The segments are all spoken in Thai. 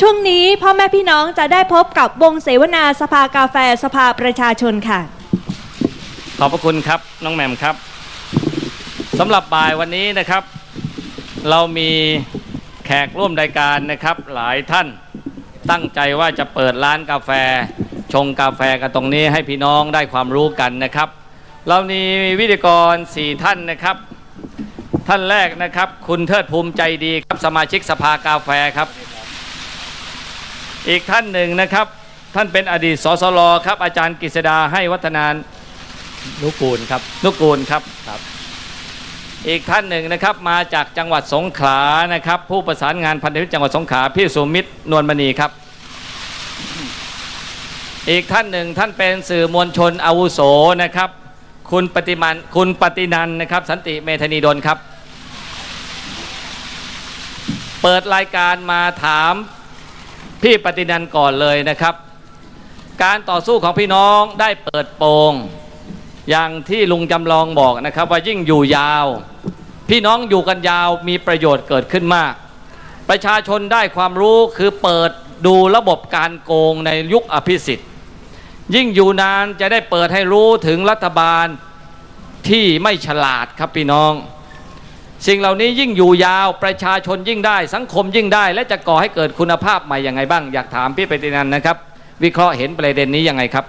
ช่วงนี้พ่อแม่พี่น้องจะได้พบกับวงเสวนาสภากาแฟสภาประชาชนค่ะ ขอบพระคุณครับน้องแหม่มครับสำหรับบ่ายวันนี้นะครับ เรามีแขกร่วมรายการนะครับ หลายท่านตั้งใจว่าจะเปิดร้านกาแฟ ชงกาแฟกันตรงนี้ให้พี่น้องได้ความรู้กันนะครับ เรามีวิทยากรสี่ท่านนะครับ ท่านแรกนะครับ คุณเทิดภูมิใจดีครับสมาชิกสภากาแฟครับ อีกท่านหนึ่งนะครับ ท่านเป็นอดีตสสลครับ อาจารย์กฤษดาให้วัฒนานนุกูลครับนุกูลครับครับ อีกท่านหนึ่งนะครับมาจากจังหวัดสงขลานะครับ ผู้ประสานงานพันธมิตรจังหวัดสงขลาพี่สุมิตรนวลมณีครับ อีกท่านหนึ่งท่านเป็นสื่อมวลชนอาวุโสนะครับ คุณปฏิมันคุณปฏินันนะครับ สันติเมธานีดลครับ เปิดรายการมาถาม พี่ปฏินันก่อนเลยนะครับ การต่อสู้ของพี่น้องได้เปิดโปงอย่างที่ลุงจำลองบอกนะครับ ว่ายิ่งอยู่ยาว พี่น้องอยู่กันยาวมีประโยชน์เกิดขึ้นมาก ประชาชนได้ความรู้คือเปิดดูระบบการโกงในยุคอภิสิทธิ์ ยิ่งอยู่นานจะได้เปิดให้รู้ถึงรัฐบาลที่ไม่ฉลาดครับพี่น้อง สิ่งเหล่านี้ยิ่งอยู่ยาวประชาชนยิ่งได้ สังคมยิ่งได้ และจะก่อให้เกิดคุณภาพใหม่อย่างไงบ้าง อยากถามพี่ปฏินันนะครับ วิเคราะห์เห็นประเด็นนี้ยังไงครับ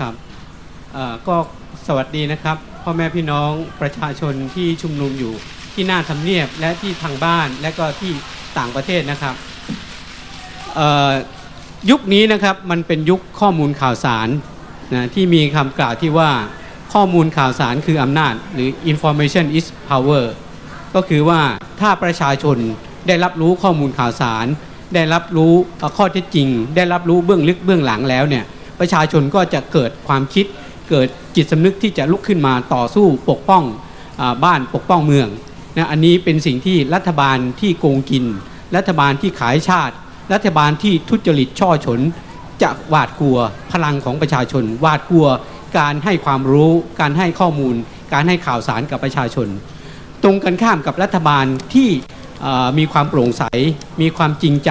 ครับก็สวัสดีนะครับ พ่อแม่พี่น้องประชาชนที่ชุมนุมอยู่ที่หน้าทำเนียบและที่ทางบ้านและก็ที่ต่างประเทศนะครับยุคนี้นะครับมันเป็นยุคข้อมูลข่าวสารนะที่มีคำกล่าวที่ว่า ข้อมูลข่าวสารคืออำนาจ หรือ information is power ก็คือว่าถ้าประชาชนได้รับรู้ข้อมูลข่าวสาร ได้รับรู้ข้อเท็จจริง ได้รับรู้เบื้องลึกเบื้องหลังแล้วเนี่ยประชาชนก็จะเกิดความคิด เกิดจิตสำนึกที่จะลุกขึ้นมาต่อสู้ปกป้องอบ้านปกป้องเมืองนะอันนี้เป็นสิ่งที่รัฐบาลที่โกงกิน รัฐบาลที่ขายชาติ รัฐบาลที่ทุจริตช่อฉนจะหวาดกลัวพลังของประชาชนหวาดกลัว การให้ความรู้ การให้ข้อมูล การให้ข่าวสารกับประชาชน ตรงกันข้ามกับรัฐบาลที่มีความโปร่งใส มีความจริงใจ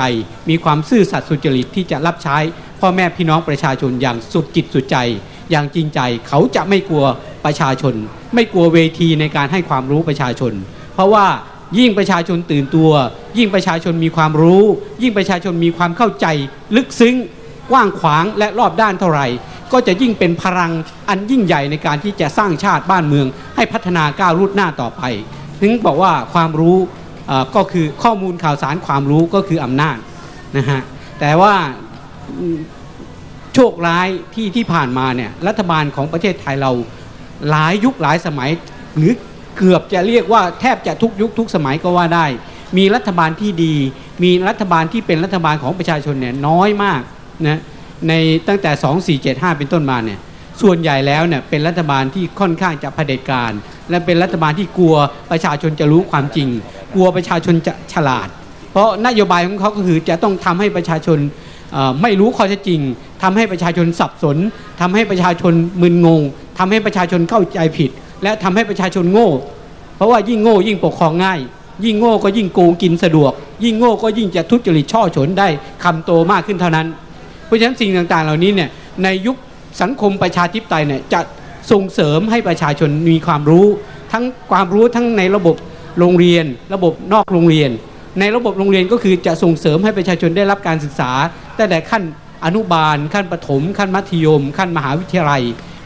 มีความซื่อสัตย์สุจริตที่จะรับใช้พ่อแม่พี่น้องประชาชนอย่างสุดจิตสุดใจ อย่างจริงใจเขาจะไม่กลัวประชาชน ไม่กลัวเวทีในการให้ความรู้ประชาชน เพราะว่ายิ่งประชาชนตื่นตัว ยิ่งประชาชนมีความรู้ ยิ่งประชาชนมีความเข้าใจ ลึกซึ้ง กว้างขวางและรอบด้านเท่าไหร่ ก็จะยิ่งเป็นพลังอันยิ่งใหญ่ในการที่จะสร้างชาติบ้านเมือง ให้พัฒนาก้าวรุดหน้าต่อไป ถึงบอกว่าความรู้ก็คือข้อมูลข่าวสารความรู้ก็คืออำนาจนะฮะแต่ว่าโชคร้ายที่ที่ผ่านมาเนี่ยรัฐบาลของประเทศไทยเราหลายยุคหลายสมัย หรือเกือบจะเรียกว่าแทบจะทุกยุคทุกสมัยก็ว่าได้ มีรัฐบาลที่ดี มีรัฐบาลที่เป็นรัฐบาลของประชาชนเนี่ยน้อยมาก นะในตั้งแต่ 2475 เป็นต้นมาเนี่ยส่วนใหญ่แล้วเนี่ยเป็นรัฐบาลที่ค่อนข้างจะเผด็จการ และเป็นรัฐบาลที่กลัวประชาชนจะรู้ความจริง กลัวประชาชนจะฉลาด เพราะนโยบายของเขาก็คือจะต้องทำให้ประชาชนไม่รู้ข้อเท็จจริงทำให้ประชาชนสับสนทำให้ประชาชนมึนงงทำให้ประชาชนเข้าใจผิด และทำให้ประชาชนโง่ เพราะว่ายิ่งโง่ยิ่งปกครองง่าย ยิ่งโง่ก็ยิ่งโกงกินสะดวก ยิ่งโง่ก็ยิ่งจะทุจริตช่อฉนได้คำโตมากขึ้นเท่านั้น เพราะฉะนั้นสิ่งต่างๆ เหล่านี้เนี่ยในยุคสังคมประชาธิปไตยเนี่ยจะส่งเสริมให้ประชาชนมีความรู้ ทั้งความรู้ทั้งในระบบโรงเรียน ระบบนอกโรงเรียน ในระบบโรงเรียนก็คือจะส่งเสริมให้ประชาชนได้รับการศึกษาตั้งแต่ขั้นอนุบาล ขั้นประถม ขั้นมัธยม ขั้นมหาวิทยาลัย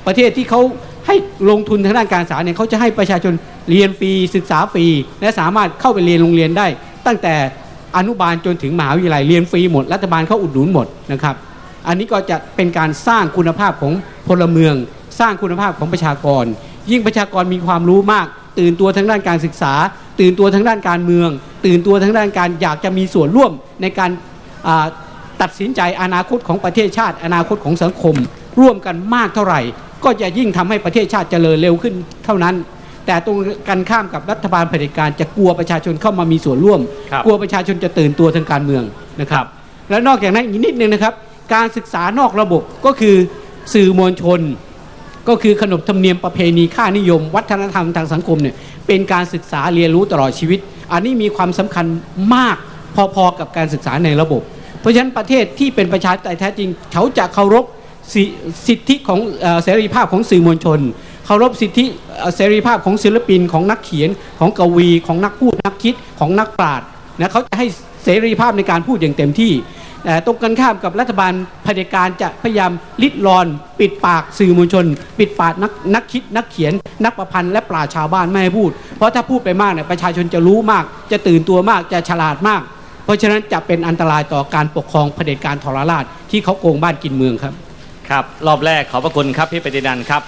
ประเทศที่เขาให้ลงทุนทางด้านการศึกษาเนี่ยเขาจะให้ประชาชนเรียนฟรีศึกษาฟรีและสามารถเข้าไปเรียนโรงเรียนได้ ตั้งแต่อนุบาลจนถึงมหาวิทยาลัยเรียนฟรีหมดรัฐบาลเขาอุดหนุนหมดนะครับ อันนี้ก็จะเป็นการสร้างคุณภาพของพลเมือง สร้างคุณภาพของประชากร ยิ่งประชากรมีความรู้มาก ตื่นตัวทางด้านการศึกษา ตื่นตัวทางด้านการเมือง ตื่นตัวทางด้านการอยากจะมีส่วนร่วมในการอ่าตัดสินใจอนาคตของประเทศชาติ อนาคตของสังคม ร่วมกันมากเท่าไหร่ ก็จะยิ่งทำให้ประเทศชาติเจริญเร็วขึ้นเท่านั้นแต่ตรงกันข้ามกับรัฐบาลเผด็จการจะกลัวประชาชนเข้ามามีส่วนร่วมครับกลัวประชาชนจะตื่นตัวทางการเมืองนะครับ แล้วนอกจากนั้นอีกนิดนึงนะครับ การศึกษานอกระบบก็คือสื่อมวลชน ก็คือขนบธรรมเนียมประเพณีค่านิยม วัฒนธรรมทางสังคมเนี่ยเป็นการศึกษาเรียนรู้ตลอดชีวิต อันนี้มีความสำคัญมากพอๆกับการศึกษาในระบบ เพราะฉะนั้นประเทศที่เป็นประชาธิปไตยแท้จริง เขาจะเคารพสิทธิของเสรีภาพของสื่อมวลชน เคารพสิทธิเสรีภาพของศิลปินของนักเขียนของกวี ของนักพูดนักคิดของนักปราชญ์นะเขาจะให้เสรีภาพในการพูดอย่างเต็มที่ ต่ตรงกันข้ามกับรัฐบาลเผด็จการจะพยายามลิดรอน ปิดปากสื่อมวลชน ปิดปากนักนักคิดนักเขียน นักประพันธ์และปราชญ์ชาวบ้านไม่ให้พูด เพราะถ้าพูดไปมากเนี่ยประชาชนจะรู้มาก จะตื่นตัวมากจะฉลาดมาก เพราะฉะนั้นจะเป็นอันตรายต่อการปกครองเผด็จการทรราชที่เขาโกงบ้านกินเมืองครับครับรอบแรกขอบพระคุณครับพี่ปฏินันท์ครับ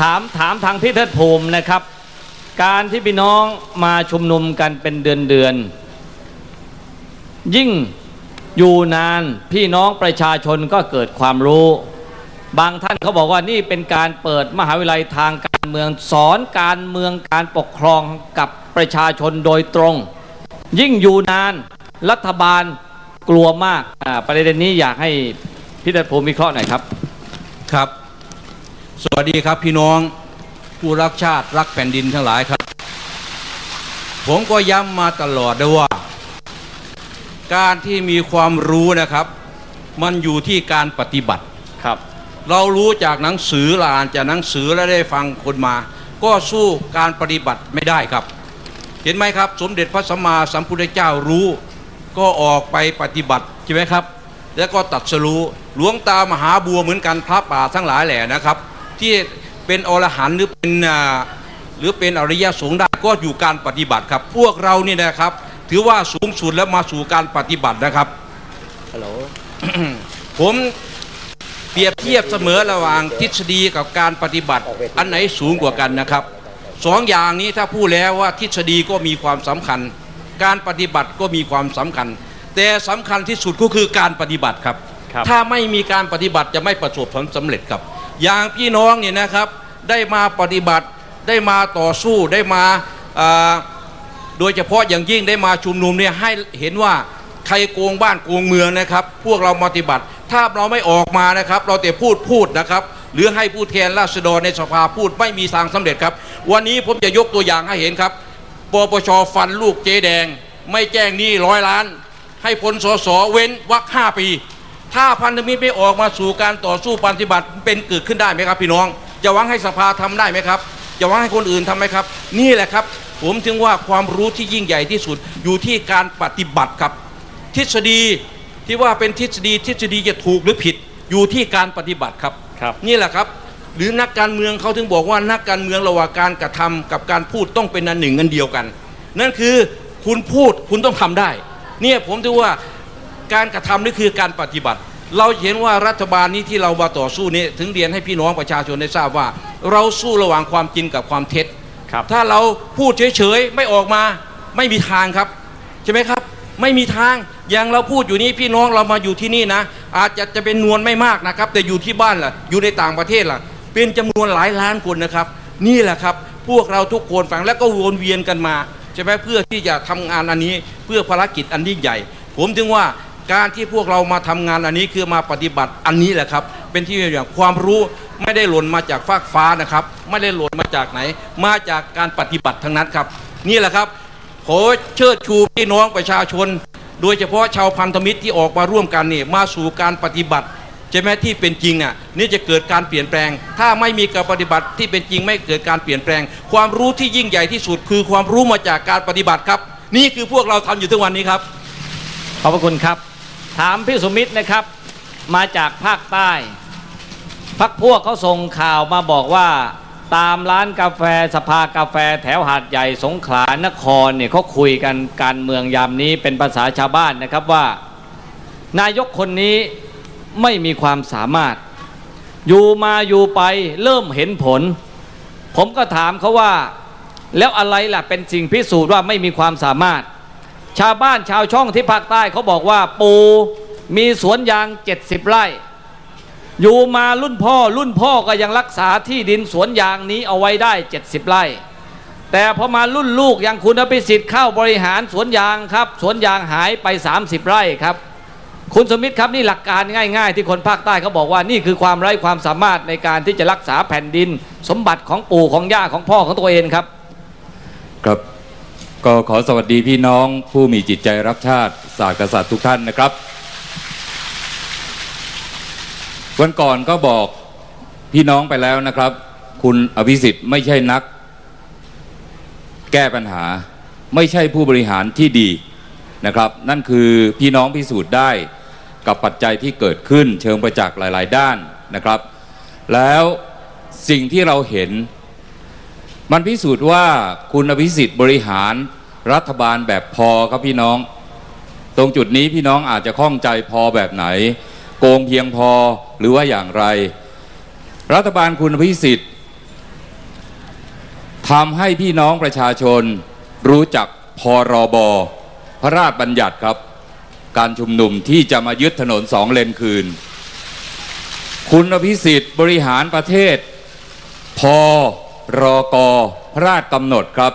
ถามถามทางพี่เทิดภูมินะครับ การที่พี่น้องมาชุมนุมกันเป็นเดือนเดือนยิ่ง อยู่นานพี่น้องประชาชนก็เกิดความรู้ บางท่านเขาบอกว่านี่เป็นการเปิดมหาวิทยาลัยทางการเมืองสอนการเมืองการปกครองกับประชาชนโดยตรง ยิ่งอยู่นานรัฐบาลกลัวมากประเด็นนี้อยากให้พี่เทิดภูมิวิเคราะห์หน่อยครับครับ สวัสดีครับพี่น้องผู้รักชาติรักแผ่นดินทั้งหลายครับ ผมก็ย้ำมาตลอดด้วยว่า การที่มีความรู้นะครับ มันอยู่ที่การปฏิบัติครับ เรารู้จากหนังสือเราอ่านจากหนังสือและได้ฟังคนมา ก็สู้การปฏิบัติไม่ได้ครับ เห็นไหมครับ สมเด็จพระสัมมาสัมพุทธเจ้ารู้ ก็ออกไปปฏิบัติใช่ไหมครับ แล้วก็ตัดสรู้หลวงตามหาบัวเหมือนกันพระป่าทั้งหลายแหล่นะครับ ที่เป็นอรหันต์หรือเป็นอ่าหรือเป็นอริยสงฆ์ได้ก็อยู่การปฏิบัติครับ พวกเรานี่นะครับ ถือว่าสูงสุดแล้วมาสู่การปฏิบัตินะครับฮัลโหลผมเปรียบเทียบเสมอระหว่างทฤษฎีกับการปฏิบัติ อันไหนสูงกว่ากันนะครับสองอย่างนี้ถ้าพูดแล้วว่าทฤษฎีก็มีความสำคัญ การปฏิบัติก็มีความสำคัญ แต่สำคัญที่สุดก็คือการปฏิบัติครับครับถ้าไม่มีการปฏิบัติจะไม่ประสบผลสำเร็จครับ อย่างพี่น้องเนี่ยนะครับได้มาปฏิบัติได้มาต่อสู้ได้มาอ่า โดยเฉพาะอย่างยิ่งได้มาชุมนุมเนี่ยให้เห็นว่าใครโกงบ้านโกงเมืองนะครับ พวกเราปฏิบัติ ถ้าเราไม่ออกมานะครับ เราแต่พูดพูดนะครับ หรือให้ผู้แทนราษฎรในสภาพูดไม่มีทางสำเร็จครับ วันนี้ผมจะยกตัวอย่างให้เห็นครับปปชฟันลูกเจ๊แดง ไม่แจ้งหนี้ร้อยล้าน ให้พ้นสสเว้นวักห้าปี ถ้าพันธมิตรไม่ออกมาสู่การต่อสู้ปฏิบัติเป็นเกิดขึ้นได้ไหมครับ พี่น้องจะหวังให้สภาทำได้ไหมครับจะหวังให้คนอื่นทำไหมครับ นี่แหละครับ ผมถึงว่าความรู้ที่ยิ่งใหญ่ที่สุดอยู่ที่การปฏิบัติครับ ทฤษฎีที่ว่าเป็นทฤษฎีทฤษฎีจะถูกหรือผิดอยู่ที่การปฏิบัติครับครับนี่แหละครับ หรือนักการเมืองเขาถึงบอกว่านักการเมืองระหว่างการกระทำกับการพูดต้องเป็นอันหนึ่งอันเดียวกัน นั่นคือคุณพูดคุณต้องทำได้ เนี่ยผมถือว่าการกระทำนี่คือการปฏิบัติ เราเห็นว่ารัฐบาลนี้ที่เรามาต่อสู้นี่ถึงเรียนให้พี่น้องประชาชนได้ทราบว่า เราสู้ระหว่างความจริงกับความเท็จ ครับถ้าเราพูดเฉยๆไม่ออกมาไม่มีทางครับใช่ไหมครับ ไม่มีทางอย่างเราพูดอยู่นี้พี่น้องเรามาอยู่ที่นี่นะ อาจจะจะเป็นนวลไม่มากนะครับ แต่อยู่ที่บ้านล่ะอยู่ในต่างประเทศล่ะ เป็นจำนวนหลายล้านคนนะครับ นี่แหละครับ พวกเราทุกคนฟังแล้วก็วนเวียนกันมาใช่ไหมเพื่อที่จะทำงานอันนี้เพื่อภารกิจอันยิ่งใหญ่ ผมถึงว่า การที่พวกเรามาทำงานอันนี้คือมาปฏิบัติอันนี้แหละครับ เป็นที่อย่างความรู้ไม่ได้หล่นมาจากฟากฟ้านะครับ ไม่ได้หล่นมาจากไหน มาจากการปฏิบัติทั้งนั้นครับ นี่แหละครับขอเชิดชูพี่น้องประชาชน โดยเฉพาะชาวพันธมิตรที่ออกมาร่วมกันนี่มาสู่การปฏิบัติใช่ไหมที่เป็นจริงอะนี่จะเกิดการเปลี่ยนแปลง ถ้าไม่มีการปฏิบัติที่เป็นจริงไม่เกิดการเปลี่ยนแปลง ความรู้ที่ยิ่งใหญ่ที่สุดคือความรู้มาจากการปฏิบัติครับ นี่คือพวกเราทำอยู่ทุกวันนี้ครับขอบพระคุณครับ ถามพี่สมิทธ์นะครับ มาจากภาคใต้ พักพวกเขาส่งข่าวมาบอกว่า ตามร้านกาแฟสภากาแฟแถวหาดใหญ่สงขลานครเนี่ยเขาคุยกันการเมืองยามนี้เป็นภาษาชาวบ้านนะครับว่า นายกคนนี้ไม่มีความสามารถ อยู่มาอยู่ไปเริ่มเห็นผล ผมก็ถามเขาว่า แล้วอะไรล่ะเป็นสิ่งพิสูจน์ว่าไม่มีความสามารถ ชาวบ้านชาวช่องที่ภาคใต้เขาบอกว่าปูมีสวนยาง 70 ไร่ อยู่มารุ่นพ่อรุ่นพ่อก็ยังรักษาที่ดินสวนยางนี้เอาไว้ได้ 70 ไร่ แต่พอมารุ่นลูกอย่างคุณอภิสิทธิ์เข้าบริหารสวนยางครับ สวนยางหายไป 30 ไร่ครับ คุณสมิทธิ์ครับนี่หลักการง่าย ๆ ที่คนภาคใต้เขาบอกว่านี่คือความไร้ความสามารถในการที่จะรักษาแผ่นดิน สมบัติของปู่ของย่าของพ่อของตัวเองครับ ครับ ก็ขอสวัสดีพี่น้องผู้มีจิตใจรักชาติศาสตร์กษัตริย์ทุกท่านนะครับ วันก่อนก็บอกพี่น้องไปแล้วนะครับ คุณอภิสิทธิ์ไม่ใช่นัก แก้ปัญหาไม่ใช่ผู้บริหารที่ดีนะครับ นั่นคือพี่น้องพิสูจน์ได้กับปัจจัยที่เกิดขึ้นเชิงประจักษ์หลาย ๆ ด้านนะครับ แล้วสิ่งที่เราเห็น มันพิสูจน์ว่าคุณอภิสิทธิ์บริหารรัฐบาลแบบพอครับพี่น้อง ตรงจุดนี้พี่น้องอาจจะข้องใจพอแบบไหน โกงเพียงพอหรือว่าอย่างไร รัฐบาลคุณอภิสิทธิ์ทำให้พี่น้องประชาชนรู้จักพรบพระราชบัญญัติครับ การชุมนุมที่จะมายึดถนนสองเลนคืน คุณอภิสิทธิ์บริหารประเทศ พอ รอกอพระราชกำหนดครับ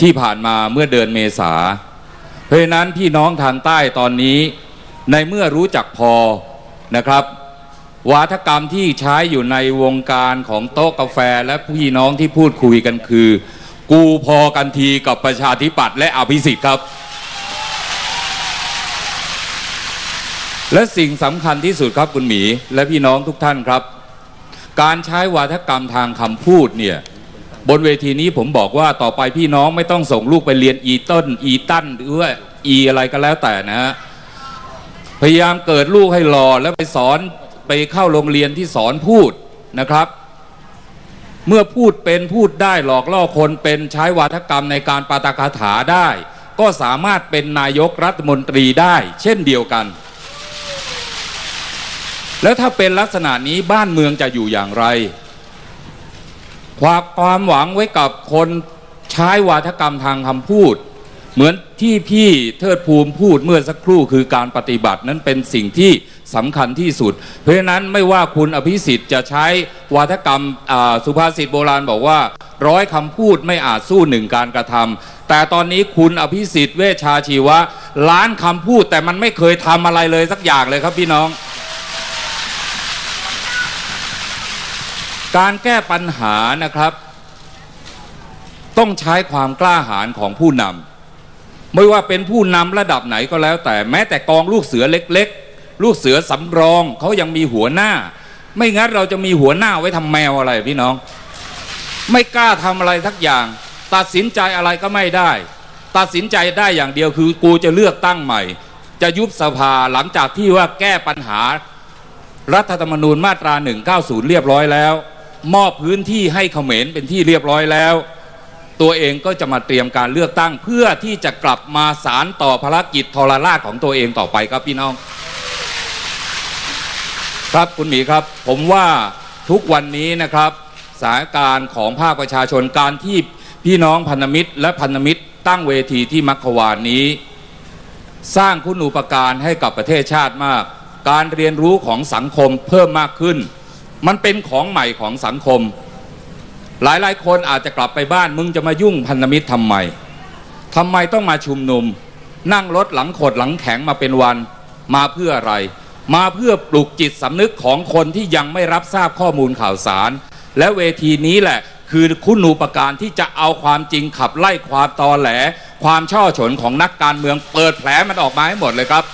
ที่ผ่านมาเมื่อเดือนเมษา เพราะนั้นพี่น้องทางใต้ตอนนี้ในเมื่อรู้จักพอนะครับ วาทกรรมที่ใช้อยู่ในวงการของโต๊ะกาแฟและพี่น้องที่พูดคุยกันคือ กูพอกันทีกับประชาธิปัตย์และอภิสิทธิ์ครับ และสิ่งสำคัญที่สุดครับคุณหมีและพี่น้องทุกท่านครับ การใช้วาทกรรมทางคำพูดเนี่ยบนเวทีนี้ผมบอกว่าต่อไปพี่น้องไม่ต้องส่งลูกไปเรียนอีต้นอีตั้นหรือว่าอีอะไรก็แล้วแต่นะฮะพยายามเกิดลูกให้หล่อแล้วไปสอนไปเข้าโรงเรียนที่สอนพูดนะครับ เมื่อพูดเป็นพูดได้หลอกล่อคนเป็นใช้วาทกรรมในการปาตกถาได้ ก็สามารถเป็นนายกรัฐมนตรีได้ เช่นเดียวกัน แล้วถ้าเป็นลักษณะนี้บ้านเมืองจะอยู่อย่างไรความความหวังไว้กับคนใช้วาทกรรมทางคำพูด เหมือนที่พี่เทิดภูมิพูดเมื่อสักครู่คือการปฏิบัตินั้นเป็นสิ่งที่สำคัญที่สุด เพราะฉะนั้นไม่ว่าคุณอภิสิทธิ์จะใช้วาทกรรมสุภาษิตโบราณบอกว่า ร้อยคำพูดไม่อาจสู้หนึ่งการกระทำแต่ตอนนี้คุณอภิสิทธิ์เวชชาชีวะล้านคำพูดแต่มันไม่เคยทำอะไรเลยสักอย่างเลยครับพี่น้อง การแก้ปัญหานะครับ ต้องใช้ความกล้าหาญของผู้นำไม่ว่าเป็นผู้นำระดับไหนก็แล้วแต่แม้แต่กองลูกเสือเล็ก ๆ ลูกเสือสำรองเขายังมีหัวหน้า ไม่งั้นเราจะมีหัวหน้าไว้ทำแมวอะไรพี่น้อง ไม่กล้าทำอะไรทักอย่าง ตัดสินใจอะไรก็ไม่ได้ ตัดสินใจได้อย่างเดียวคือกูจะเลือกตั้งใหม่ จะยุบสภาหลังจากที่ว่าแก้ปัญหารัฐธรรมนูญมาตรา 190 เรียบร้อยแล้ว มอบพื้นที่ให้เขมรเป็นที่เรียบร้อยแล้ว ตัวเองก็จะมาเตรียมการเลือกตั้ง เพื่อที่จะกลับมาสารต่อภารกิจทรราชของตัวเองต่อไปครับพี่น้อง ครับคุณหมีครับ ผมว่าทุกวันนี้นะครับสถานการณ์ของภาคประชาชนการที่พี่น้องพันธมิตร และพันธมิตร ตั้งเวทีที่มัคควานนี้ สร้างคุณูปการให้กับประเทศชาติมาก การเรียนรู้ของสังคมเพิ่มมากขึ้น มันเป็นของใหม่ของสังคม หลายๆคนอาจจะกลับไปบ้านมึงจะมายุ่งพันธมิตรทำไมทำไมต้องมาชุมนุม นั่งรถหลังขดหลังแข็งมาเป็นวัน มาเพื่ออะไร มาเพื่อปลุกจิตสำนึกของคนที่ยังไม่รับทราบข้อมูลข่าวสาร และเวทีนี้แหละคือคุณูปการที่จะเอาความจริงขับไล่ความตอแหล ความช่อฉนของนักการเมืองเปิดแผลมันออกมาให้หมดเลยครับ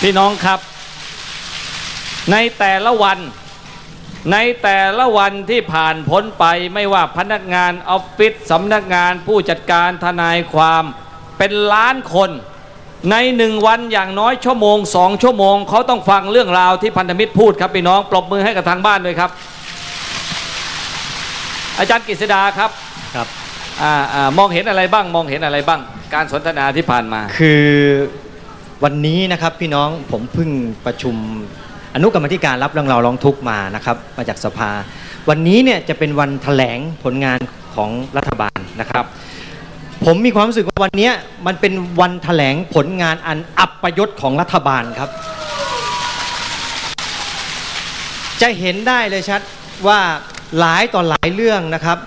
พี่น้องครับ ในแต่ละวัน ในแต่ละวันที่ผ่านพ้นไปไม่ว่าพนักงานออฟฟิศสำนักงานผู้จัดการทนายความเป็นล้านคน ในหนึ่งวันอย่างน้อยชั่วโมงสองชั่วโมง เขาต้องฟังเรื่องราวที่พันธมิตรพูดครับพี่น้องปรบมือให้กับทางบ้านด้วยครับ อาจารย์กฤษดาครับครับอ่าอ่ามองเห็นอะไรบ้างมองเห็นอะไรบ้าง การสนทนาที่ผ่านมา คือวันนี้นะครับพี่น้องผมเพิ่งประชุม อนุกรรมธิการรับเรื่องราวร้องทุกข์มานะครับมาจากสภา วันนี้เนี่ยจะเป็นวันแถลงผลงานของรัฐบาลนะครับ ผมมีความรู้สึกว่าวันนี้มันเป็นวันแถลงผลงานอันอับประยศของรัฐบาลครับ จะเห็นได้เลยชัดว่าหลายต่อหลายเรื่องนะครับ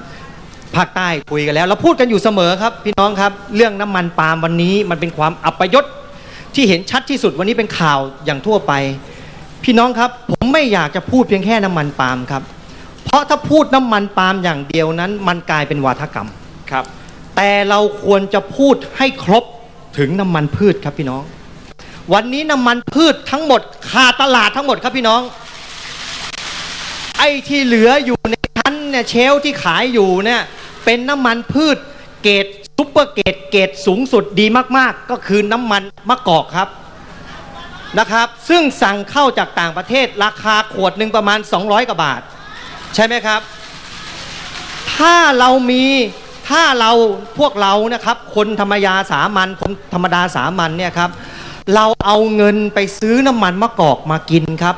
ภาคใต้คุยกันแล้วเราพูดกันอยู่เสมอครับ พี่น้องครับ เรื่องน้ำมันปาล์มวันนี้มันเป็นความอับประยศที่เห็นชัดที่สุดวันนี้เป็นข่าวอย่างทั่วไป พี่น้องครับผมไม่อยากจะพูดเพียงแค่น้ำมันปาล์มครับ เพราะถ้าพูดน้ำมันปาล์มอย่างเดียวนั้น มันกลายเป็นวาทกรรมครับ แต่เราควรจะพูดให้ครบถึงน้ำมันพืชครับพี่น้อง วันนี้น้ำมันพืชทั้งหมดขาดตลาดทั้งหมดครับพี่น้อง ไอ้ที่เหลืออยู่ในชั้นเนี่ยเชลฟ์ที่ขายอยู่เนี่ยเป็นน้ำมันพืชเกรดซุปเปอร์เกรดเกรดสูงสุดดีมากๆ ก็คือน้ำมันมะกอกครับ นะครับ ซึ่งสั่งเข้าจากต่างประเทศราคาขวดหนึ่งประมาณ 200กว่าบาท ใช่ไหมครับ ถ้าเรามีถ้าเราพวกเรานะครับ คนธรรมยาสามัญคนธรรมดาสามัญเนี่ยครับ เราเอาเงินไปซื้อน้ำมันมะกอกมากินครับ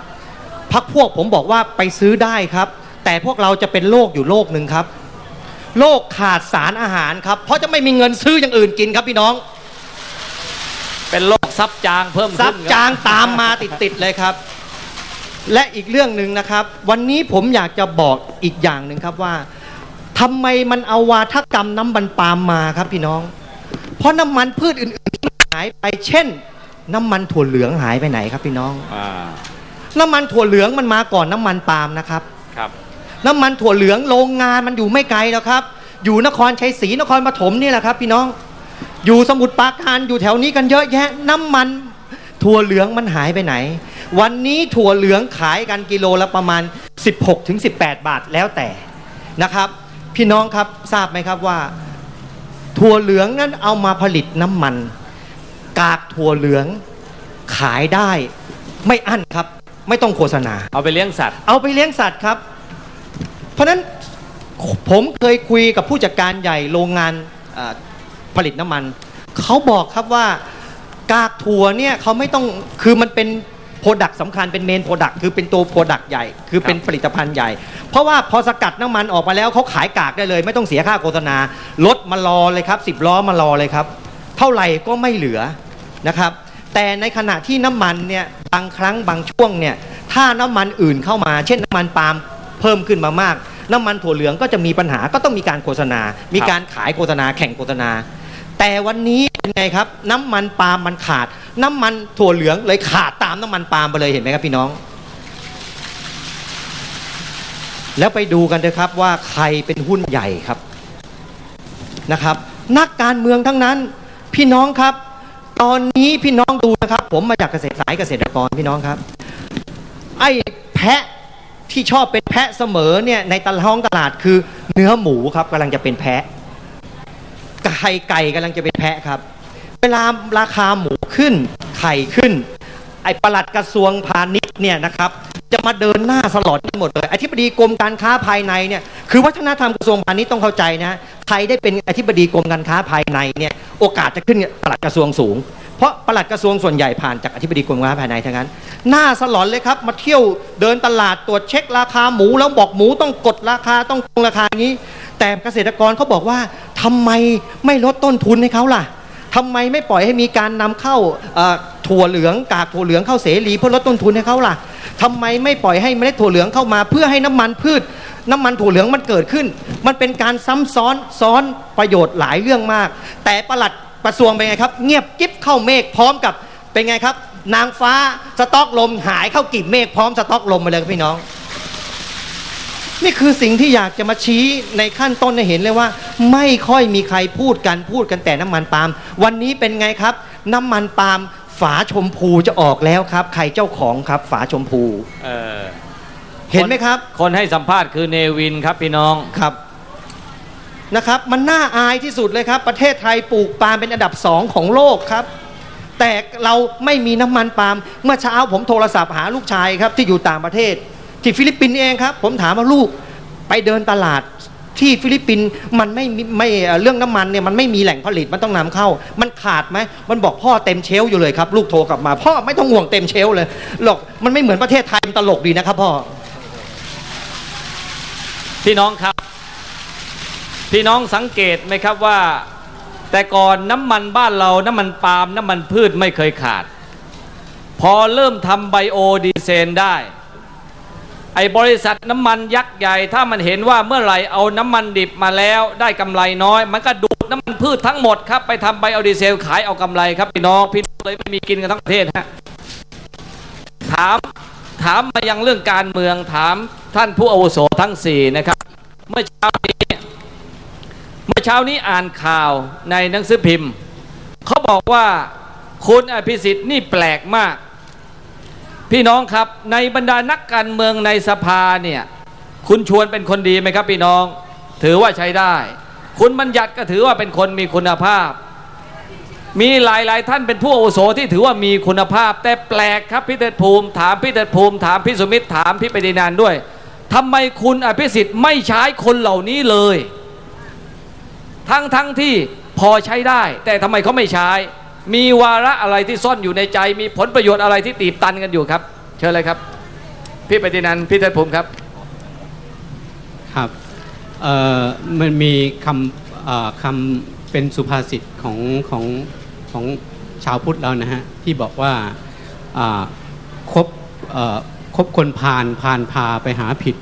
พักพวกผมบอกว่าไปซื้อได้ครับ แต่พวกเราจะเป็นโรคอยู่โรคหนึ่งครับโรคขาดสารอาหารครับ เพราะจะไม่มีเงินซื้ออย่างอื่นกินครับพี่น้อง เป็นโรคซับจางเพิ่มซัขึ้บนครับจางตามมาติดๆเลยครับ และอีกเรื่องหนึ่งนะครับ วันนี้ผมอยากจะบอกอีกอย่างหนึ่งครับว่าทำไมมันเอาวาทกรรมน้ำมันปาล์มมาครับพี่น้อง เพราะน้ำมันพืชอื่นๆที่หายไปเช่น น้ำมันถั่วเหลืองหายไปไหนครับพี่น้องอ่าน้ำมันถั่วเหลืองมันมาก่อนน้ำมันปาล์มนะครับครับ น้ำมันถั่วเหลืองโรงงานมันอยู่ไม่ไกลแล้วครับ อยู่นครชัยศรีนครปฐมนี่แหละครับ พี่น้อง อยู่สมุทรปราการอยู่แถวนี้กันเยอะแยะ น้ำมันถั่วเหลืองมันหายไปไหน วันนี้ถั่วเหลืองขายกันกิโลละประมาณ 16-18ถึง18บาทแล้วแต่นะครับ พี่น้องครับทราบไหมครับว่า ถั่วเหลืองนั้นเอามาผลิตน้ำมัน กากถั่วเหลืองขายได้ไม่อั้นครับ ไม่ต้องโฆษณา เอาไปเลี้ยงสัตว์ เอาไปเลี้ยงสัตว์ครับ เพราะฉะนั้นผมเคยคุยกับผู้จัดการใหญ่โรงงานเอ่อ ผลิตน้ำมัน เขาบอกครับว่ากากถั่วเนี่ยเขาไม่ต้องคือมันเป็นโปรดักต์สำคัญเป็นเมนโปรดักต์คือเป็นตัวโปรดักต์ใหญ่ คือเป็นผลิตภัณฑ์ใหญ่ เพราะว่าพอสกัดน้ำมันออกมาแล้วเขาขายกากได้เลย ไม่ต้องเสียค่าโฆษณารถมารอเลยครับสิบล้อมารอเลยครับ เท่าไหร่ก็ไม่เหลือนะครับ แต่ในขณะที่น้ำมันเนี่ยบางครั้งบางช่วงเนี่ยถ้าน้ำมันอื่นเข้ามา เช่นน้ำมันปาล์มเพิ่มขึ้นมามาก น้ำมันถั่วเหลืองก็จะมีปัญหาก็ต้องมีการโฆษณา มีการขายโฆษณาแข่งโฆษณา แต่วันนี้เป็นไงครับ น้ำมันปาล์มมันขาด น้ำมันถั่วเหลืองเลยขาดตามน้ำมันปาล์มไปเลยเห็นไหมครับพี่น้อง แล้วไปดูกันเถอะครับว่าใครเป็นหุ้นใหญ่ครับนะครับ นักการเมืองทั้งนั้น พี่น้องครับ ตอนนี้พี่น้องดูนะครับ ผมมาจากเกษตรสายเกษตรกรพี่น้องครับ ไอ้แพะที่ชอบเป็นแพะเสมอเนี่ยในตลาดท้องตลาดคือเนื้อหมูครับกำลังจะเป็นแพะ ไข่ไก่กำลังจะเป็นแพะครับ เวลาราคาหมูขึ้น ไข่ขึ้น ไอ้ปลัดกระทรวงพาณิชย์เนี่ยนะครับ จะมาเดินหน้าสลอดกันหมดเลยอธิบดีกรมการค้าภายในเนี่ยคือวัฒนธรรมกระทรวงพาณิชย์ต้องเข้าใจนะใครได้เป็นอธิบดีกรมการค้าภายในเนี่ยโอกาสจะขึ้นปลัดกระทรวงสูงเพราะปลัดกระทรวงส่วนใหญ่ผ่านจากอธิบดีกรมการค้าภายในทั้งนั้น หน้าสลอนเลยครับ มาเที่ยวเดินตลาดตรวจเช็คราคาหมูแล้วบอกหมูต้องกดราคาต้องคงราคานี้ แต่เกษตรกรเขาบอกว่าทำไมไม่ลดต้นทุนให้เขาล่ะทำไมไม่ปล่อยให้มีการนำเข้าถั่วเหลืองกากถั่วเหลืองเข้าเสรีเพื่อลดต้นทุนให้เขาล่ะทำไมไม่ปล่อยให้เมล็ดถั่วเหลืองเข้ามา เพื่อให้น้ำมันพืช น้ำมันถั่วเหลืองมันเกิดขึ้น มันเป็นการซ้ำซ้อนซ้อนประโยชน์หลายเรื่องมาก แต่ประหลัดกระทรวงเป็นไงครับเงียบกิ๊บเข้าเมฆพร้อมกับเป็นไงครับ นางฟ้าสต็อกลมหายเข้ากีบเมฆพร้อมสต็อกลมไปเลยพี่น้อง นี่คือสิ่งที่อยากจะมาชี้ในขั้นต้นให้เห็นเลยว่า ไม่ค่อยมีใครพูดกันพูดกันแต่น้ำมันปาล์มวันนี้เป็นไงครับ น้ำมันปาล์มฝาชมพูจะออกแล้วครับ ใครเจ้าของครับ ฝาชมพูเออเห็นไหมครับ คนให้สัมภาษณ์คือเนวินครับพี่น้องครับนะครับ มันน่าอายที่สุดเลยครับ ประเทศไทยปลูกปาล์มเป็นอันดับสองของโลกครับ แต่เราไม่มีน้ำมันปาล์มเมื่อเช้าผมโทรศัพท์หาลูกชายครับที่อยู่ต่างประเทศ ที่ฟิลิปปินส์เองครับ ผมถามว่าลูกไปเดินตลาดที่ฟิลิปปินส์มันไม่มีไม่เรื่องน้ำมันเนี่ยมันไม่มีแหล่งผลิตมันต้องนำเข้า มันขาดไหมมันบอกพ่อเต็มเชลฟ์อยู่เลยครับ ลูกโทรกลับมา พ่อไม่ต้องห่วงเต็มเชลฟ์เลยหรอกมันไม่เหมือนประเทศไทยมันตลกดีนะครับพ่อพี่น้องครับ พี่น้องสังเกตไหมครับว่า แต่ก่อนน้ำมันบ้านเราน้ำมันปาล์มน้ำมันพืชไม่เคยขาด พอเริ่มทำไบโอดีเซนได้ ไอ้บริษัทน้ำมันยักษ์ใหญ่ ถ้ามันเห็นว่าเมื่อไหร่เอาน้ำมันดิบมาแล้วได้กำไรน้อย มันก็ดูดน้ำมันพืชทั้งหมดครับไปทำไบโอดีเซลขายเอากำไรครับพี่น้องพี่น้องเลยไม่มีกินกันทั้งประเทศฮะถามถามมายังเรื่องการเมืองถามท่านผู้อาวุโสทั้งสี่นะครับ เมื่อเช้านี้เมื่อเช้านี้อ่านข่าวในหนังสือพิมพ์เขาบอกว่าคุณอภิสิทธิ์นี่แปลกมาก พี่น้องครับในบรรดานักการเมืองในสภาเนี่ยคุณชวนเป็นคนดีไหมครับ พี่น้อง ถือว่าใช้ได้ คุณบัญญัติก็ถือว่าเป็นคนมีคุณภาพ มีหลายหลายท่านเป็นผู้อาวุโสที่ถือว่ามีคุณภาพ แต่แปลกครับพี่เติดภูมิ ถามพี่เติดภูมิ ถามพี่สุมิตรถามพี่ปฏินานด้วยทำไมคุณอภิสิทธิ์ไม่ใช้คนเหล่านี้เลย ทั้งทั้งที่พอใช้ได้ แต่ทำไมเขาไม่ใช้ มีวาระอะไรที่ซ่อนอยู่ในใจ มีผลประโยชน์อะไรที่ตีบตันกันอยู่ครับ เชิญเลยครับ พี่ปฏินันพี่เทิดภูมิครับครับมันมีคำคำเป็นสุภาษิตของของของชาวพุทธเรานะฮะที่บอกว่าคบคบคนพาลพาลพาไปหาผิด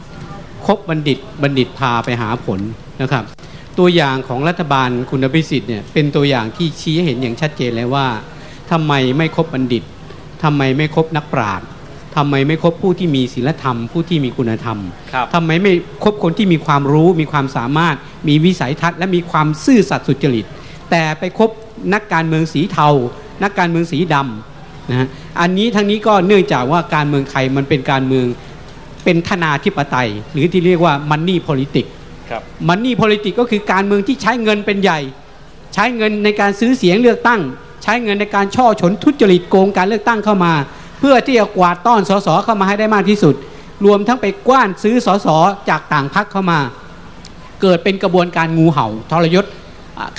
คบบัณฑิตบัณฑิตพาไปหาผลนะครับ ตัวอย่างของรัฐบาลคุณพิสิทธิ์เนี่ยเป็นตัวอย่างที่ชี้ให้เห็นอย่างชัดเจนเลยว่าทำไมไม่คบบัณฑิตทำไมไม่คบนักปราชญ์ทำไมไม่คบผู้ที่มีศีลธรรม ผู้ที่มีคุณธรรมครับทำไมไม่คบคนที่มีความรู้ มีความสามารถ มีวิสัยทัศน์และมีความซื่อสัตย์สุจริต แต่ไปคบนักการเมืองสีเทา นักการเมืองสีดำนะฮะอันนี้ทั้งนี้ก็เนื่องจากว่าการเมืองไทยมันเป็นการเมืองเป็นธนาธิปไตย หรือที่เรียกว่ามันนี่ politics ครับ มันนี่ politics ก็คือการเมืองที่ใช้เงินเป็นใหญ่ ใช้เงินในการซื้อเสียงเลือกตั้ง ใช้เงินในการช่อฉนทุจริตโกงการเลือกตั้งเข้ามา เพื่อที่จะกวาดต้อนสสเข้ามาให้ได้มากที่สุด รวมทั้งไปกว้านซื้อสสจากต่างพักเข้ามา เกิดเป็นกระบวนการงูเห่า ทรยศ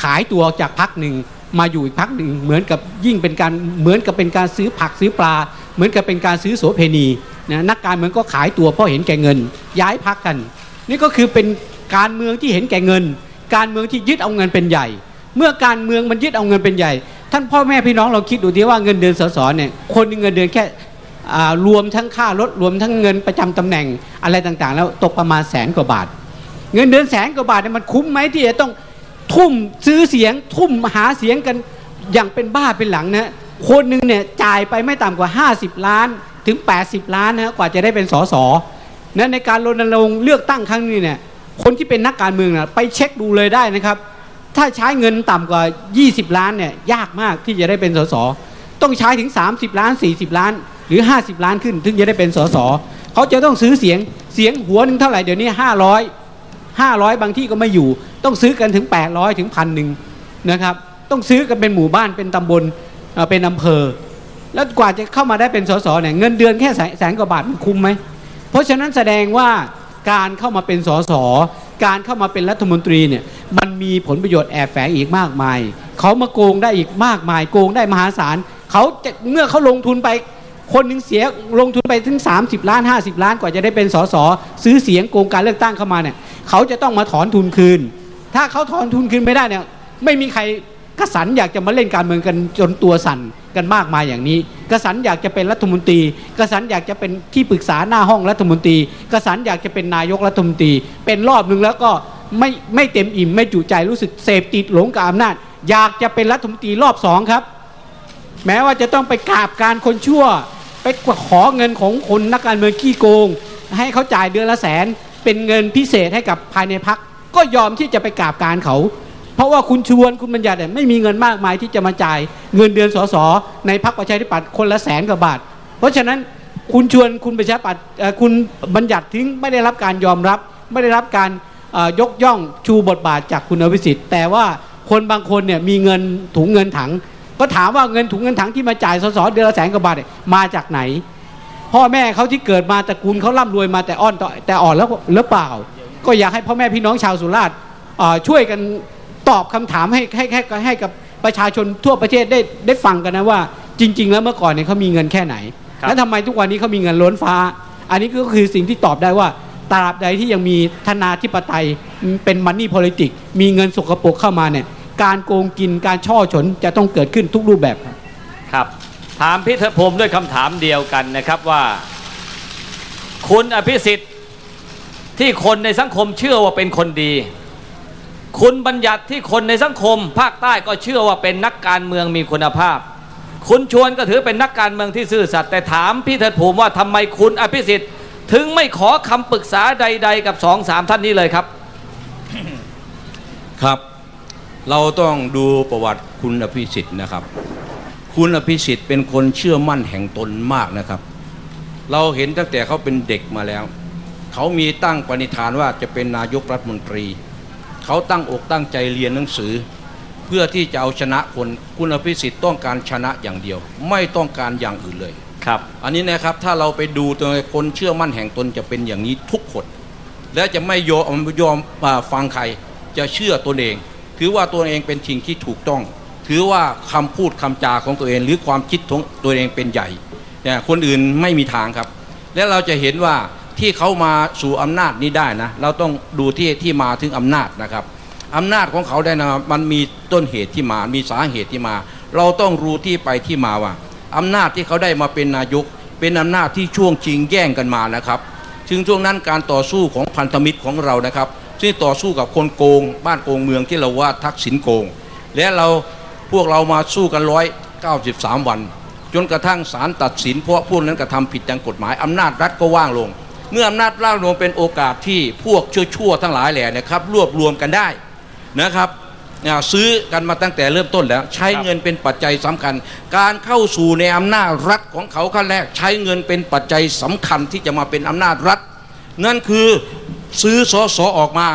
ขายตัวจากพักหนึ่งมาอยู่อีกพักหนึ่งเหมือนกับยิ่งเป็นการเหมือนกับเป็นการซื้อผักซื้อปลา เหมือนกับเป็นการซื้อโสเพณีนะนักการเมืองก็ขายตัวเพราะเห็นแก่เงิน ย้ายพักกัน นี่ก็คือเป็น การเมืองที่เห็นแก่เงิน การเมืองที่ยึดเอาเงินเป็นใหญ่ เมื่อการเมืองมันยึดเอาเงินเป็นใหญ่ ท่านพ่อแม่พี่น้องเราคิดดูดีว่าเงินเดือนสสเนี่ยคนหนึ่งเงินเดือนแค่รวมทั้งค่ารถรวมทั้งเงินประจำตำแหน่งอะไรต่างๆ แล้วตกประมาณแสนกว่าบาท เงินเดือนแสนกว่าบาทเนี่ยมันคุ้มไหมที่จะต้องทุ่มซื้อเสียงทุ่มหาเสียงกันอย่างเป็นบ้าเป็นหลังนะคนหนึ่งเนี่ยจ่ายไปไม่ต่ำกว่า 50 ล้านถึง 80 ล้านนะกว่าจะได้เป็นสสนะในการรณรงค์เลือกตั้งครั้งนี้เนี่ย คนที่เป็นนักการเมืองนะไปเช็คดูเลยได้นะครับ ถ้าใช้เงินต่ำกว่า 20 ล้านเนี่ยยากมากที่จะได้เป็นสสต้องใช้ถึง 30 ล้าน 40 ล้าน หรือ 50 ล้านขึ้น ถึงจะได้เป็นสสเขาจะต้องซื้อเสียงเสียงหัวหนึ่งเท่าไหร่เดี๋ยวนี้ 500 500 บางที่ก็ไม่อยู่ ต้องซื้อกันถึง 800 ถึงพันหนึ่งนะครับต้องซื้อกันเป็นหมู่บ้านเป็นตำบลเป็นอำเภอ แล้วกว่าจะเข้ามาได้เป็นสสเนี่ยเงินเดือนแค่แสนกว่าบาทมันคุ้มไหมเพราะฉะนั้นแสดงว่า การเข้ามาเป็นสสการเข้ามาเป็นรัฐมนตรีเนี่ยมันมีผลประโยชน์แอบแฝงอีกมากมายเขามาโกงได้อีกมากมาย โกงได้มหาศาลเขาจะเมื่อเขาลงทุนไป คนหนึ่งเสียลงทุนไปถึง 30 ล้าน 50 ล้านกว่าจะได้เป็นสสซื้อเสียงโกงการเลือกตั้งเข้ามาเนี่ยเขาจะต้องมาถอนทุนคืน ถ้าเขาถอนทุนคืนไม่ได้เนี่ยไม่มีใคร กระสันอยากจะมาเล่นการเมืองกันจนตัวสั่นกันมากมายอย่างนี้กระสันอยากจะเป็นรัฐมนตรีกระสันอยากจะเป็นที่ปรึกษาหน้าห้องรัฐมนตรีกระสันอยากจะเป็นนายกรัฐมนตรี เป็นรอบหนึ่งแล้วก็ไม่ไม่เต็มอิ่มไม่จุใจรู้สึกเสพติดหลงกับอำนาจ อยากจะเป็นรัฐมนตรีรอบสองครับ แม้ว่าจะต้องไปกราบการคนชั่ว ไปขอเงินของคนนักการเมืองขี้โกง ให้เขาจ่ายเดือนละแสนเป็นเงินพิเศษให้กับภายในพักก็ยอมที่จะไปกราบการเขา เพราะว่าคุณชวนคุณบัญญัติเนี่ยไม่มีเงินมากมายที่จะมาจ่ายเงินเดือนสสในพักประชาธิปัตย์คนละแสนกว่าบาท เพราะฉะนั้นคุณชวนคุณประชาธิปัตย์คุณบัญญัติทิ้งไม่ได้รับการยอมรับ ไม่ได้รับการยกย่องชูบทบาทจากคุณอภิสิทธิ์ แต่ว่าคนบางคนเนี่ยมีเงินถุงเงินถัง ก็ถามว่าเงินถุงเงินถังที่มาจ่ายสสเดือนละแสนกว่าบาทมาจากไหน พ่อแม่เขาที่เกิดมาตระกูลเขาร่ำรวยมาแต่อ้อนต่อแต่อ่อนแล้วหรือเปล่า ก็อยากให้พ่อแม่พี่น้องชาวสุราษฎร์ช่วยกัน ตอบคำถามให้ให้ให้ให้กับประชาชนทั่วประเทศได้ได้ฟังกันนะว่า จริง ๆ แล้วเมื่อก่อนเนี่ยเขามีเงินแค่ไหนครับแล้วทำไมทุกวันนี้เขามีเงินล้นฟ้า อันนี้ก็คือสิ่งที่ตอบได้ว่าตราบใดที่ยังมีธนาธิปไตยเป็นมันนี่ politics มีเงินสกปรกเข้ามาเนี่ยการโกงกินการช่อฉนจะต้องเกิดขึ้นทุกรูปแบบครับครับ ถามพี่เทิดภูมิด้วยคำถามเดียวกันนะครับว่า คุณอภิสิทธิ์ที่คนในสังคมเชื่อว่าเป็นคนดี คุณบัญญัติที่คนในสังคม ภาคใต้ก็เชื่อว่าเป็นนักการเมืองมีคุณภาพ คุณชวนก็ถือเป็นนักการเมืองที่ซื่อสัตย์แต่ถามพี่เทิดภูมิว่าทำไมคุณอภิสิทธิ์ ถึงไม่ขอคำปรึกษาใด ๆ กับสองสามท่านนี้เลยครับ ครับ เราต้องดูประวัติคุณอภิสิทธิ์นะครับ คุณอภิสิทธิ์เป็นคนเชื่อมั่นแห่งตนมากนะครับ เราเห็นตั้งแต่เขาเป็นเด็กมาแล้ว เขามีตั้งปณิธานว่าจะเป็นนายกรัฐมนตรี เขาตั้งอกตั้งใจเรียนหนังสือ เพื่อที่จะเอาชนะคนคุณอภิสิทธิ์ต้องการชนะอย่างเดียว ไม่ต้องการอย่างอื่นเลยครับ อันนี้นะครับถ้าเราไปดูตัวคนเชื่อมั่นแห่งตนจะเป็นอย่างนี้ทุกคน และจะไม่ยอมยอมอ่าฟังใครจะเชื่อตัวเอง ถือว่าตัวเองเป็นสิ่งที่ถูกต้อง ถือว่าคำพูดคำจาของตัวเอง หรือความคิดของตัวเองเป็นใหญ่เนี่ยคนอื่นไม่มีทางครับ และเราจะเห็นว่า ที่เขามาสู่อำนาจนี้ได้นะ เราต้องดูที่ที่มาถึงอำนาจนะครับอำนาจของเขาได้นะมันมีต้นเหตุที่มา มีสาเหตุที่มา เราต้องรู้ที่ไปที่มาว่าอำนาจที่เขาได้มาเป็นนายก เป็นอำนาจที่ช่วงชิงแย่งกันมานะครับซึ่งช่วงนั้นการต่อสู้ของพันธมิตรของเรานะครับซึ่งต่อสู้กับคนโกง บ้านโกงเมืองที่เราว่าทักษิณโกง และเราพวกเรามาสู้กันร้อยเก้าสิบสามวัน จนกระทั่งศาลตัดสินเพราะพวกนั้นกระทำผิดทางกฎหมายอำนาจรัฐก็ว่างลง เมื่ออำนาจร่างลงเป็นโอกาสที่พวกชั่วๆทั้งหลายแหล่เนะครับรวบรวมกันได้นะครับซื้อกันมาตั้งแต่เริ่มต้นแล้ว ใช้เงินเป็นปัจจัยสำคัญ การเข้าสู่ในอำนาจรัฐของเขาขั้นแรก ใช้เงินเป็นปัจจัยสำคัญที่จะมาเป็นอำนาจรัฐ นั่นคือซื้อสอสอออกมา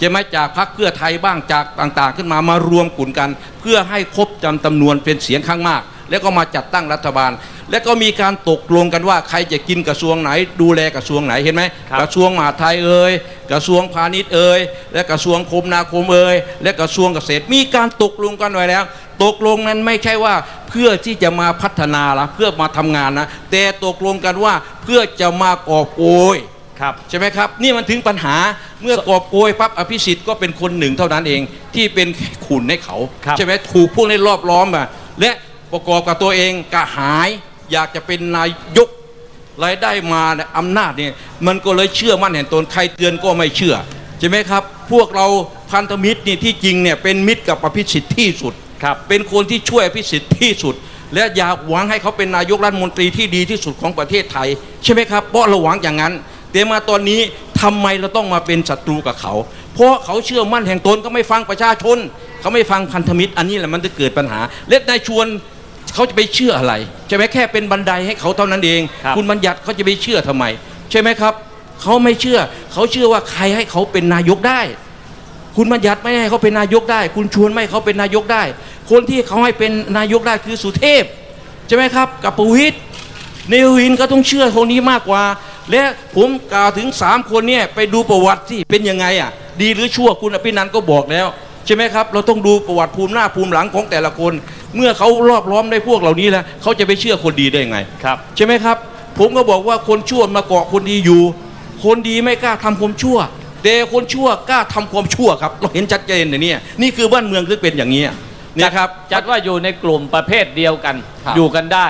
จะมจากพรรคเพื่อไทยบ้างจากต่างๆ ขึ้นมามารวมกลุ่มกัน เพื่อให้ครบจำจำนวนเป็นเสียงข้างมาก แล้วก็มาจัดตั้งรัฐบาล แล้วก็มีการตกลงกันว่าใครจะกินกระทรวงไหน ดูแลกระทรวงไหนเห็นไหมรกระทรวงมหาดไทยเอ่ยกระทรวงพาณิชย์เอ่ยและกระทรวงคมนาคมเอ่ยและกระทรวงเกษตร มีการตกลงกันไว้แล้ว ตกลงนั้นไม่ใช่ว่าเพื่อที่จะมาพัฒนาละเพื่อมาทำงานนะแต่ตกลงกันว่าเพื่อจะมากอบโกย ครับใช่ไหมครับ นี่มันถึงปัญหาเมื่อกอบโกยปั๊บอภิสิทธิ์ก็เป็นคนหนึ่งเท่านั้นเองที่เป็นขุนให้เขาครับใช่ไหมถูกพวกนี้รอบล้อมมาและประกอบกับตัวเองกระหายอยากจะเป็นนายกรายได้มาเนี่ยอำนาจเนี่ยมันก็เลยเชื่อมั่นเห็นตนใครเตือนก็ไม่เชื่อใช่ไหมครับ พวกเราพันธมิตรนี่ที่จริงเนี่ยเป็นมิตรกับอภิสิทธิ์ที่สุดครับเป็นคนที่ช่วยอภิสิทธิ์ที่สุด และอยากหวังให้เขาเป็นนายกรัฐมนตรีที่ดีที่สุดของประเทศไทย ใช่ไหมครับเพราะเราหวังอย่างนั้น แต่มาตอนนี้ทำไมเราต้องมาเป็นศัตรูกับเขา เพราะเขาเชื่อมั่นแห่งตนก็ไม่ฟังประชาชน เขาไม่ฟังพันธมิตร อันนี้แหละมันจะเกิดปัญหาและนายชวนเขาจะไปเชื่ออะไรใช่ไหมแค่เป็นบันไดให้เขาเท่านั้นเองครับณบัญญัติเขาจะไปเชื่อทำไม ใช่ไหมครับ เขาไม่เชื่อ เขาเชื่อว่าใครให้เขาเป็นนายกได้ คุณบัญญัติไม่ให้เขาเป็นนายกได้ คุณชวนไม่ให้เขาเป็นนายกได้ คนที่เขาให้เป็นนายกได้คือสุเทพใช่ไหมครับ กับประวิตร เนวินก็ต้องเชื่อคนนี้มากกว่า และผมกล่าวถึงสามคนเนี่ยไปดูประวัติที่เป็นยังไงอะ ดีหรือชั่วคุณอภินันท์ก็บอกแล้ว ใช่ไหมครับ เราต้องดูประวัติภูมิหน้าภูมิหลังของแต่ละคน เมื่อเขารอบล้อมได้พวกเหล่านี้แล้วเขาจะไปเชื่อคนดีได้ยังไงครับใช่ไหมครับ ผมก็บอกว่าคนชั่วมาเกาะคนดีอยู่ คนดีไม่กล้าทำความชั่วแต่คนชั่วกล้าทำความชั่วครับเราเห็นชัดเจนอย่างนี้นี่คือบ้านเมืองคือเป็นอย่างนี้เนี่ยครับจัดว่าอยู่ในกลุ่มประเภทเดียวกันครับอยู่กันได้